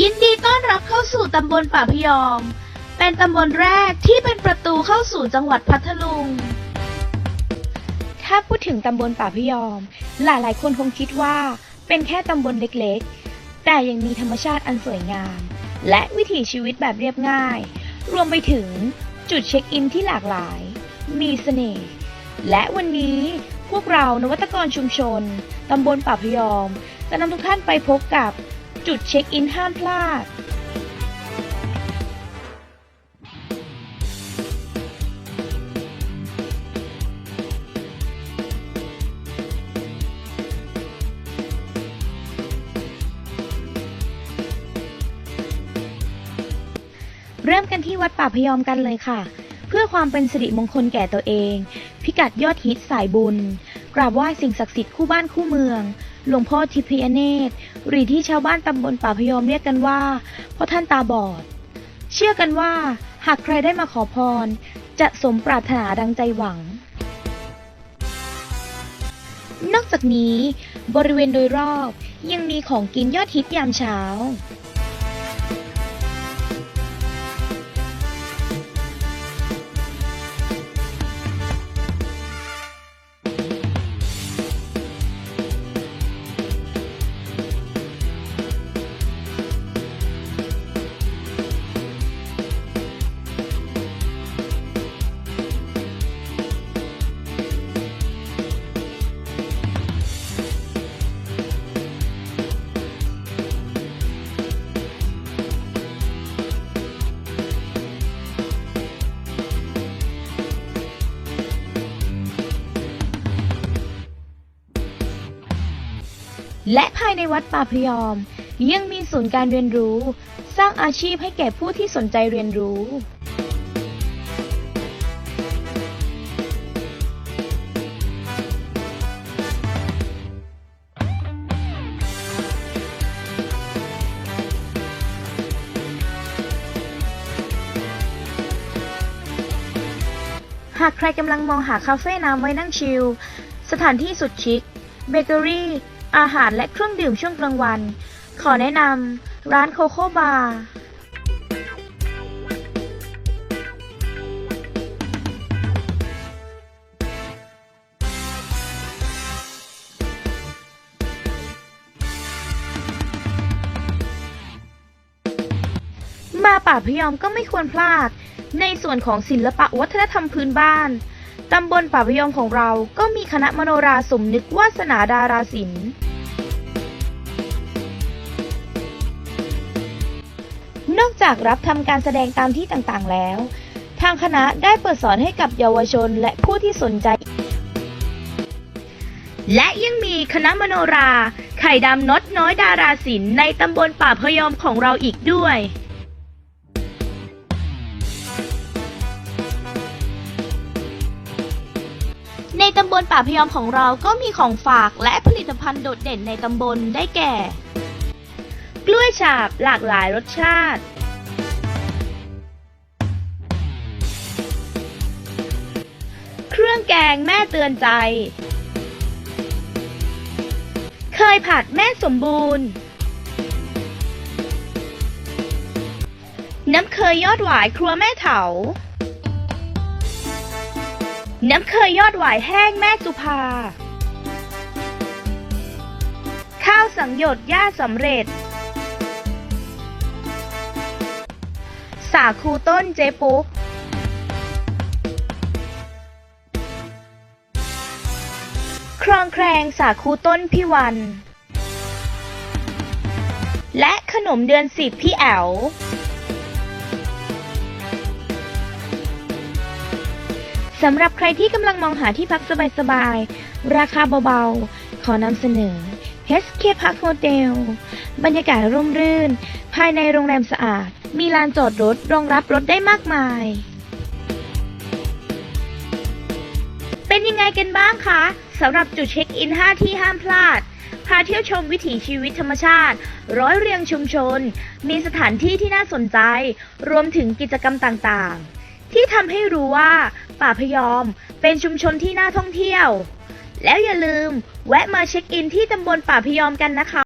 ยินดีต้อนรับเข้าสู่ตำบลป่าพยอม เป็นตำบลแรกที่เป็นประตูเข้าสู่จังหวัดพัทลุง ถ้าพูดถึงตำบลป่าพยอม หลายๆคนคงคิดว่าเป็นแค่ตำบลเล็กๆ แต่ยังมีธรรมชาติอันสวยงาม และวิถีชีวิตแบบเรียบง่าย รวมไปถึงจุดเช็คอินที่หลากหลาย มีเสน่ห์ และวันนี้พวกเรานวัตกรชุมชนตำบลป่าพยอม จะนำทุกท่านไปพบกับ จุดเช็คอินห้ามพลาด เริ่มกันที่วัดป่าพยอมกันเลยค่ะ เพื่อความเป็นสิริมงคลแก่ตัวเอง พิกัดยอดฮิตสายบุญ กราบไหว้สิ่งศักดิ์สิทธิ์คู่บ้านคู่เมือง หลวงพ่อทิพยเนตร หรือที่ชาวบ้านตำบลป่าพยอมเรียกกันว่าพ่อท่านตาบอด เชื่อกันว่า หากใครได้มาขอพร จะสมปรารถนาดังใจหวัง นอกจากนี้ บริเวณโดยรอบยังมีของกินยอดฮิตยามเช้า และภายในวัดป่าพยอม ยังมีศูนย์การเรียนรู้ สร้างอาชีพให้แก่ผู้ที่สนใจเรียนรู้หากใครกำลังมองหาคาเฟ่น้ำไว้นั่งชิล สถานที่สุดชิค เบเกอรี่ อาหารและเครื่องดื่มช่วงกลางวัน ขอแนะนำร้านโคโค่บาร์มาป่าพยอมก็ไม่ควรพลาด ในส่วนของศิลปะวัฒนธรรมพื้นบ้าน ตำบลป่าพยอมของเราก็มีคณะมโนราสมนึกวาสนาดาราศิลป์ นอกจากรับทำการแสดงตามที่ต่างๆแล้ว ทางคณะได้เปิดสอนให้กับเยาวชนและผู้ที่สนใจ และยังมีคณะมโนรา ไข่ดำนดน้อยดาราศิลป์ในตำบลป่าพยอมของเราอีกด้วยในตำบลป่าพยอมของเราก็มีของฝากและผลิตภัณฑ์โดดเด่นในตำบลได้แก่ กล้วยฉาบหลากหลายรสชาติ เครื่องแกงแม่เตือนใจ เคยผัดแม่สมบูรณ์ น้ำเคยยอดหวายครัวแม่เถา น้ำเคยยอดหวายแห้งแม่สุภาข้าวสังหยดย่าสำเร็จาคูต้นเจปุ๊กครองแครงสาคูต้นพี่วัน และขนมเดือนสิบพี่แอวสำหรับใครที่กำลังมองหาที่พักสบายๆ ราคาเบาๆ ขอนำเสนอ HK Park Hotel บรรยากาศร่มรื่น ภายในโรงแรมสะอาด มีลานจอดรถรองรับรถได้มากมาย เป็นยังไงกันบ้างคะสำหรับจุดเช็คอิน 5 ที่ห้ามพลาด พาเที่ยวชมวิถีชีวิตธรรมชาติ ร้อยเรียงชุมชน มีสถานที่ที่น่าสนใจ รวมถึงกิจกรรมต่างๆ ที่ทำให้รู้ว่า ป่าพยอมเป็นชุมชนที่น่าท่องเที่ยว แล้วอย่าลืมแวะมาเช็คอินที่ตำบลป่าพยอมกันนะคะ